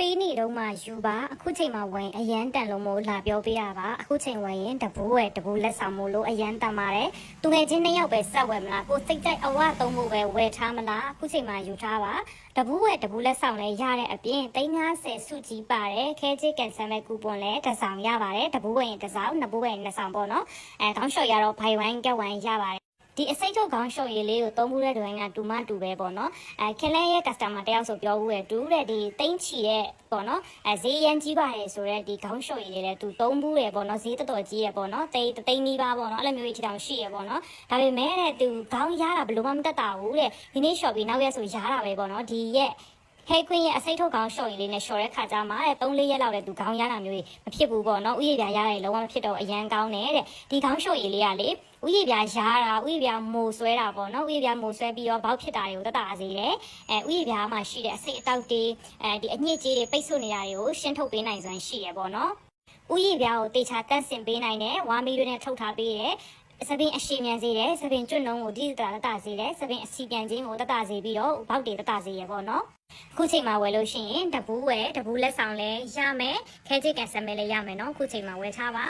ပေးနေတော့မှယူပါအခုချိန်မှာဝင်အရန်တန်လုံးမို့လာပြောပေးရပါအခုချိန်ဝင်ရင်တဘိုးဝယ်တဘိုးလက်ဆောင်မို့လို့အရန်တန်ပါတယ်သူငယ်ချင်းနှစ်ယောက်ပဲဆက်ဝယ်မလားကိုစိတ်ကြိုက်အဝသုံးဖို့ပဲဝယ်ထားမလားအခုချိန်မှာယူထားပါတဘိုးဝယ်တဘိုးလက်ဆောင်လည်းရတဲ့အပြင်350စုကြီးပါတယ်ခဲချစ်ကန်ဆယ်မဲ့ကူပွန်လည်းတစ်ဆောင်ရပါတယ်တဘိုးဝယ်ရင်တစ်ဆောင်နှစ်ဘိုးဝယ်ရင်နှစ်ဆောင်ပေါ့နော်အဲခေါင်းလျှော်ရတော့ buy one get one ရပါတယ် ဒီအစိတ်ထုတ်ခေါင်းလျှော်ရည်လေးကိုသုံးမှုတဲ့တွင်ကတူမတူပဲပေါ့နော်အဲခင်လဲရဲ့ customer တယောက်ဆိုပြောဦးရဲ့တူတဲ့ဒီတိမ့်ချီတဲ့ပေါ့နော်အဲဈေးရန်ကြီးပါတယ်ဆိုတော့ဒီခေါင်းလျှော်ရည်လေးလည်းသူသုံးဘူးရယ်ပေါ့နော်ဈေးတော်တော်ကြီးရယ်ပေါ့နော်တိတ်တိတ်နီးပါပေါ့နော်အဲ့လိုမျိုးကြီးတောင်ရှိရယ်ပေါ့နော်ဒါပေမဲ့တဲ့သူခေါင်းရတာဘယ်လိုမှမတက်တာဘူးတဲ့ဒီနေ့ shop ပြီးနောက်ရက်ဆိုရတာပဲပေါ့နော်ဒီရဲ့ဟဲခွင်းရဲ့အစိတ်ထုတ်ကောင်းရှော့ရည်လေးနဲ့ရှော့တဲ့ခါကျမှတဲ့3-4ရက်လောက်တဲ့သူခေါင်းရတာမျိုးကြီးမဖြစ်ဘူးပေါ့နော်ဥယျာပြားရတာလုံးဝမဖြစ်တော့အရန်ကောင်းတယ်တဲ့ဒီခေါင်းရှော့ရည်လေးကလေ ဥယျာပြားရတာဥယျာပြားမိုဆွဲတာပေါ့နော်ဥယျာပြားမိုဆွဲပြီးတော့ဘောက်ဖြစ်တာတွေကိုတတ်တာစေတယ်အဲဥယျာပြားမှာရှိတဲ့အစိတ်အတောက်တွေအဲဒီအညစ်အကြေးတွေပိတ်ဆို့နေတာတွေကိုရှင်းထုတ်ပေးနိုင်စွမ်းရှိရပေါ့နော်ဥယျာပြားကိုတေချာတန့်စင်ပေးနိုင်တယ်ဝါမီတွေနဲ့ထုတ်ထားပေးတယ်စပင်အရှိမြန်စေတယ်စပင်ကျွတ်နှုံးကိုဒီတတတစေတယ်စပင်အစီပြန်ခြင်းကိုတတစေပြီးတော့ဘောက်တွေတတစေရပေါ့နော်ခုချိန်မှာဝယ်လို့ရှိရင်တပူးဝယ်တပူးလက်ဆောင်လည်းရမယ်ခဲချစ်ကန်ဆယ်မဲလည်းရမယ်နော်ခုချိန်မှာဝယ်ထားပါ